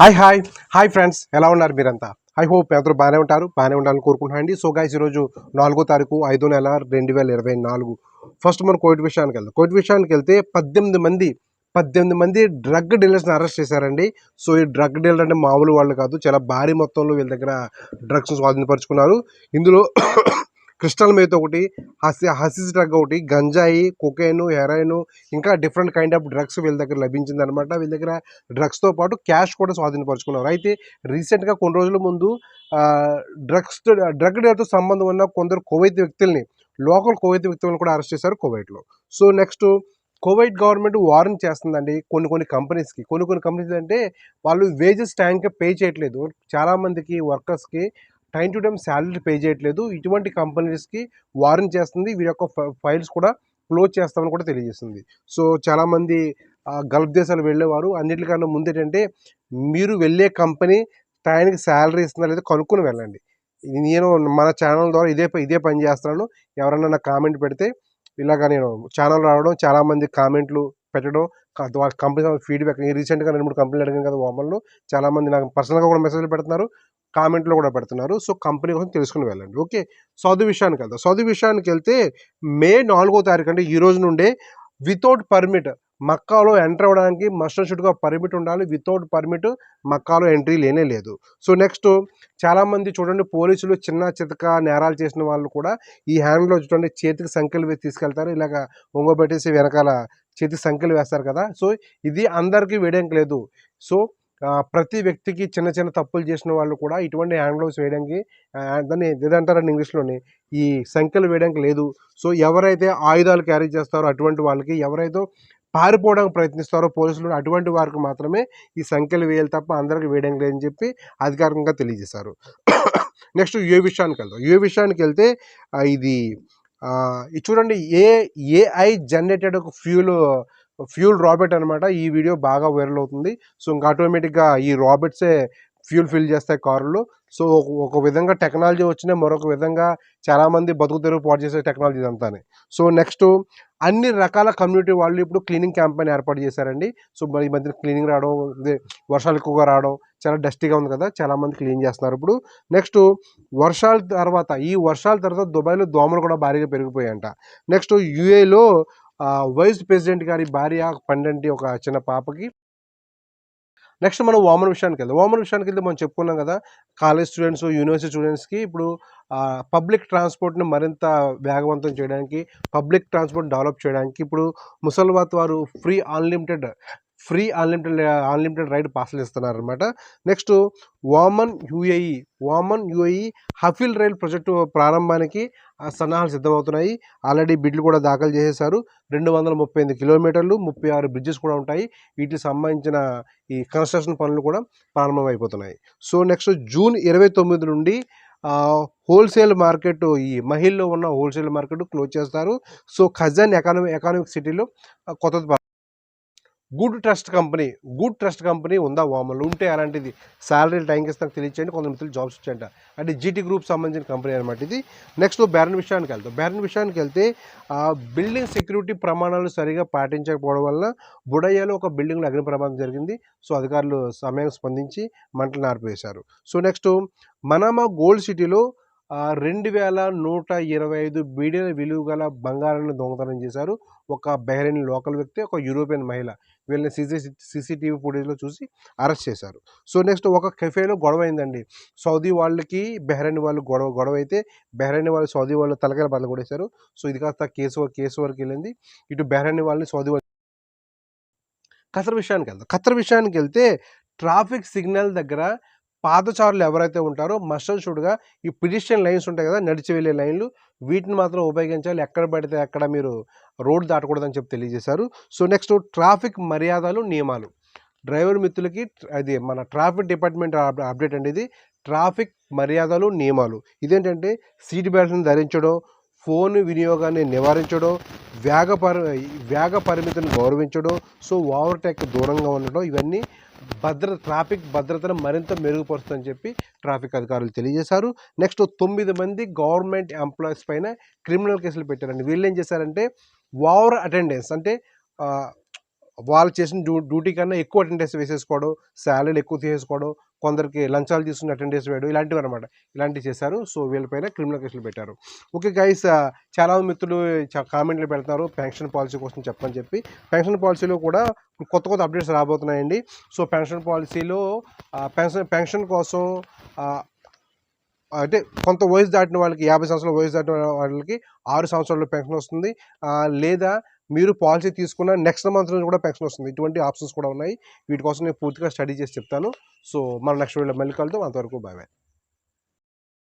Hi hi. Hi friends. ఎలా ఉన్నారు మీరంతా? ఐ హోప్ అందరూ బాగానే ఉంటారు బాగానే ఉండాలని కోరుకుంటున్నాను అండి. సో గైస్ ఈరోజు నాలుగో తారీఖు ఐదో నెల రెండు వేల ఇరవై నాలుగు. ఫస్ట్ మనం కోవిడ్ విషయానికి వెళ్దాం. కోవిడ్ విషయానికి వెళ్తే పద్దెనిమిది మంది పద్దెనిమిది మంది డ్రగ్ డీలర్స్ని అరెస్ట్ చేశారండి. సో ఈ డ్రగ్ డీలర్ అంటే మామూలు వాళ్ళు కాదు. చాలా భారీ మొత్తంలో వీళ్ళ దగ్గర డ్రగ్స్ స్వాధీనపరుచుకున్నారు. ఇందులో క్రిస్టల్ మేత ఒకటి హసి హసిస్ డ్రగ్ ఒకటి గంజాయి కొకైన్ హెరాయిన్ ఇంకా డిఫరెంట్ కైండ్ ఆఫ్ డ్రగ్స్ వీళ్ళ దగ్గర లభించింది అనమాట వీళ్ళ దగ్గర డ్రగ్స్తో పాటు క్యాష్ కూడా స్వాధీనపరుచుకున్నారు. అయితే రీసెంట్గా కొన్ని రోజుల ముందు డ్రగ్స్ డ్రగ్ డీలర్తో సంబంధం ఉన్న కొందరు కువైత్ వ్యక్తుల్ని లోకల్ కువైత్ వ్యక్తులను కూడా అరెస్ట్ చేశారు కువైట్లో. So next Kuwait government warn చేస్తుందండి కొన్ని కొన్ని కంపెనీస్కి. కొన్ని కొన్ని కంపెనీస్ అంటే వాళ్ళు వేజెస్ టైంకి పే చేయట్లేదు. చాలామందికి వర్కర్స్కి time to time salary pay చేయట్లేదు. ఇటువంటి కంపెనీస్కి వార్న్ చేస్తుంది. వీరి యొక్క ఫైల్స్ కూడా క్లోజ్ చేస్తామని కూడా తెలియజేస్తుంది. సో చాలామంది గల్ఫ్ దేశాలు వెళ్ళేవారు. అన్నిటికన్నా ముందు ఏంటంటే మీరు వెళ్ళే కంపెనీ టైంకి శాలరీ ఇస్తుందా లేదా కనుక్కొని వెళ్ళండి. నేను మన ఛానల్ ద్వారా ఇదే ప- ఇదే పని చేస్తున్నాను. ఎవరన్నా నాకు కామెంట్ పెడితే ఇలాగ నేను ఛానల్ రావడం చాలామంది కామెంట్లు పెట్టడం వాళ్ళ కంపెనీ ఫీడ్బ్యాక్. రీసెంట్గా రెండు మూడు కంపెనీలు అడిగాను కదా ఓమన్లో చాలామంది నాకు పర్సనల్గా కూడా మెసేజ్లు పెడుతున్నారు. కామెంట్లో కూడా పెడుతున్నారు. సో కంపెనీ కోసం తెలుసుకుని వెళ్ళండి. ఓకే? సౌదీ విషయానికి వెళ్తాం సౌదీ విషయానికి వెళ్తే మే నాలుగో తారీఖు అంటే ఈ రోజు నుండే వితౌట్ పర్మిట్ మక్కాలో ఎంటర్ అవ్వడానికి మస్టర్ పర్మిట్ ఉండాలి. వితౌట్ పర్మిట్ మక్కాలో ఎంట్రీ లేనే లేదు. సో నెక్స్ట్ చాలామంది చూడండి పోలీసులు చిన్న చితక నేరాలు చేసిన వాళ్ళు కూడా ఈ హ్యాండ్లో చూడండి చేతికి సంఖ్యలు వేసి తీసుకెళ్తారు. ఇలాగ ఒంగోబెట్టేసి వెనకాల చేతికి సంఖ్యలు వేస్తారు కదా. సో ఇది అందరికీ వేయడానికి లేదు. సో ప్రతి వ్యక్తికి చిన్న చిన్న తప్పులు చేసిన వాళ్ళు కూడా ఇటువంటి హ్యాండ్ గ్లౌస్ వేయడానికి దాన్ని ఏదంటారండి ఇంగ్లీష్లోని ఈ సంఖ్యలు వేయడానికి లేదు. సో ఎవరైతే ఆయుధాలు క్యారీ చేస్తారో అటువంటి వాళ్ళకి ఎవరైతే పారిపోవడానికి ప్రయత్నిస్తారో పోలీసులు అటువంటి వారికి మాత్రమే ఈ సంఖ్యలు వేయాలి తప్ప అందరికి వేయడం లేదని చెప్పి అధికారికంగా తెలియజేశారు. నెక్స్ట్ ఏ విషయానికి వెళ్దాం? ఏ విషయానికి వెళ్తే ఇది ఇది చూడండి ఏ ఏఐ జనరేటెడ్ ఒక ఫ్యూల్ ఫ్యూల్ రాబెట్ అనమాట ఈ వీడియో బాగా వైరల్ అవుతుంది. సో ఇంకా ఆటోమేటిక్గా ఈ రాబెట్సే ఫ్యూల్ ఫిల్ చేస్తాయి కారులు. సో ఒక- విధంగా టెక్నాలజీ వచ్చిన మరొక విధంగా చాలామంది బతుకు తెరువు పాటు చేసే టెక్నాలజీ ఇదంతానే సో నెక్స్ట్ అన్ని రకాల కమ్యూనిటీ వాళ్ళు ఇప్పుడు క్లీనింగ్ క్యాంపెయిన్ ఏర్పాటు చేశారండి. సో మరి ఈ మధ్యన క్లీనింగ్ రావడం వర్షాలు ఎక్కువగా రావడం చాలా డస్టీగా ఉంది కదా చాలామంది క్లీన్ చేస్తున్నారు ఇప్పుడు. నెక్స్ట్ వర్షాల తర్వాత ఈ వర్షాల తర్వాత దుబాయ్లో దోమలు కూడా భారీగా పెరిగిపోయాయంట. నెక్స్ట్ యుఏలో వైస్ ప్రెసిడెంట్ గారి భార్య పండంటి ఒక చిన్న పాపకి. నెక్స్ట్ మనం వామన్ విషయానికి వెళ్దాం. వామన్ విషయానికి వెళ్తే మనం చెప్పుకున్నాం కదా కాలేజ్ స్టూడెంట్స్ యూనివర్సిటీ స్టూడెంట్స్కి ఇప్పుడు పబ్లిక్ ట్రాన్స్పోర్ట్ని మరింత వేగవంతం చేయడానికి పబ్లిక్ ట్రాన్స్పోర్ట్ డెవలప్ చేయడానికి ఇప్పుడు ముసల్వాత్ వారు free unlimited free unlimited unlimited ride parcel ఇస్తున్నారు అనమాట next Oman UAE Oman UAE Hafeet rail project ప్రారంభానికి సన్నాహాలు సిద్ధమవుతున్నాయి. ఆల్రెడీ బిడ్లు కూడా దాఖలు చేసేశారు. రెండు వందల ముప్పై ఎనిమిది కిలోమీటర్లు ముప్పై ఆరు బ్రిడ్జెస్ కూడా ఉంటాయి. వీటికి సంబంధించిన ఈ కన్స్ట్రక్షన్ పనులు కూడా ప్రారంభమైపోతున్నాయి. సో నెక్స్ట్ జూన్ ఇరవై తొమ్మిది నుండి హోల్సేల్ మార్కెట్ ఈ మహిళలో ఉన్న హోల్సేల్ మార్కెట్ క్లోజ్ చేస్తారు. సో ఖజాన్ ఎకానమిక్ ఎకానమిక్ సిటీలో కొత్త good trust company good trust company ఉందా వామన్లో? ఉంటే అలాంటిది శాలరీ టైంకి ఇస్తే నాకు తెలియచేయండి కొంత మిత్రులు జాబ్స్ ఇచ్చేయండి అంటే జీటీ గ్రూప్ సంబంధించిన కంపెనీ అనమాట ఇది. నెక్స్ట్ బ్యారన్ విషయానికి వెళ్తాం. బ్యారన్ విషయానికి వెళ్తే ఆ బిల్డింగ్ సెక్యూరిటీ ప్రమాణాలు సరిగా పాటించకపోవడం వల్ల బుడయ్యలో ఒక బిల్డింగ్లో అగ్ని ప్రమాదం జరిగింది. సో అధికారులు సమయం స్పందించి మంటలు ఆర్పివేశారు సో నెక్స్ట్ మనామా గోల్డ్ సిటీలో రెండు వేల నూట ఇరవై ఐదు బీడీల విలువ గల బంగారాన్ని దొంగతనం చేశారు ఒక బహ్రెయిన్ లోకల్ వ్యక్తి ఒక యూరోపియన్ మహిళ. వీళ్ళని సీసీ సీసీటీవీ ఫుటేజ్లో చూసి అరెస్ట్ చేశారు. సో నెక్స్ట్ ఒక కెఫేలో గొడవ అయిందండి సౌదీ వాళ్ళకి బెహ్రెయిన్ వాళ్ళు గొడవ గొడవ అయితే బెహ్రెయిన్ వాళ్ళు సౌదీ వాళ్ళు తలకాయ బదులు కొడేశారు సో ఇది కాస్త కేసు కేసు వరకు వెళ్ళింది. ఇటు బెహ్రెయిన్ వాళ్ళని సౌదీ వాళ్ళు ఖతర్ విషయానికి వెళ్తాం ఖతర్ విషయానికి వెళ్తే ట్రాఫిక్ సిగ్నల్ దగ్గర పాదచారులు ఎవరైతే ఉంటారో మస్టల్ షూట్గా ఈ పిటిషన్ లైన్స్ ఉంటాయి కదా నడిచి వెళ్ళే లైన్లు వీటిని మాత్రం ఉపయోగించాలి. ఎక్కడ పడితే అక్కడ మీరు రోడ్ దాటకూడదని చెప్పి తెలియజేశారు. సో నెక్స్ట్ ట్రాఫిక్ మర్యాదలు నియమాలు. డ్రైవర్ మిత్రులకి అది మన ట్రాఫిక్ డిపార్ట్మెంట్ అప్డేట్ అండి ఇది ట్రాఫిక్ మర్యాదలు నియమాలు. ఇదేంటంటే సీట్ బెల్ట్ని ధరించడం ఫోన్ వినియోగాన్ని నివారించడం వేగ పరి వేగ పరిమితిని గౌరవించడం సో ఓవర్టేక్ దూరంగా ఉండడం ఇవన్నీ భద్ర ట్రాఫిక్ భద్రతను మరింత మెరుగుపరుస్తుందని చెప్పి ట్రాఫిక్ అధికారులు తెలియజేశారు. నెక్స్ట్ తొమ్మిది మంది గవర్నమెంట్ ఎంప్లాయీస్ పైన క్రిమినల్ కేసులు పెట్టారండి. వీళ్ళు ఏం చేశారంటే ఓవర్ అటెండెన్స్ అంటే వాళ్ళు చేసిన డ్యూ డ్యూటీ కన్నా ఎక్కువ అటెండెన్స్ వేసేసుకోవడం శాలరీలు ఎక్కువ తీసేసుకోవడం కొందరికి లంచాలు తీసుకుని అటెండెన్స్ వేయడం ఇలాంటివి అనమాట ఇలాంటివి చేశారు. సో వీళ్ళపైన క్రిమినల్ కేసులు పెట్టారు. ఓకే గైస్ చాలా మిత్రులు చా- కామెంట్లు పెడతారు. పెన్షన్ పాలసీ కోసం చెప్పని చెప్పి. పెన్షన్ పాలసీలో కూడా కొత్త కొత్త అప్డేట్స్ రాబోతున్నాయండి. సో పెన్షన్ పాలసీలో పెన్షన్ పెన్షన్ కోసం అంటే కొంత వయసు దాటిన వాళ్ళకి యాభై సంవత్సరాల వయసు దాటిన వాళ్ళకి ఆరు సంవత్సరాల పెన్షన్ వస్తుంది. లేదా మీరు పాలసీ తీసుకున్న నెక్స్ట్ మంత్ నుంచి కూడా పెన్షన్ వస్తుంది. ఇటువంటి ఆప్షన్స్ కూడా ఉన్నాయి. వీటి కోసం నేను పూర్తిగా స్టడీ చేసి చెప్తాను. సో మన నెక్స్ట్ వీడియో మళ్ళీ కలుద్దాం. అంతవరకు బాయ్ బాయ్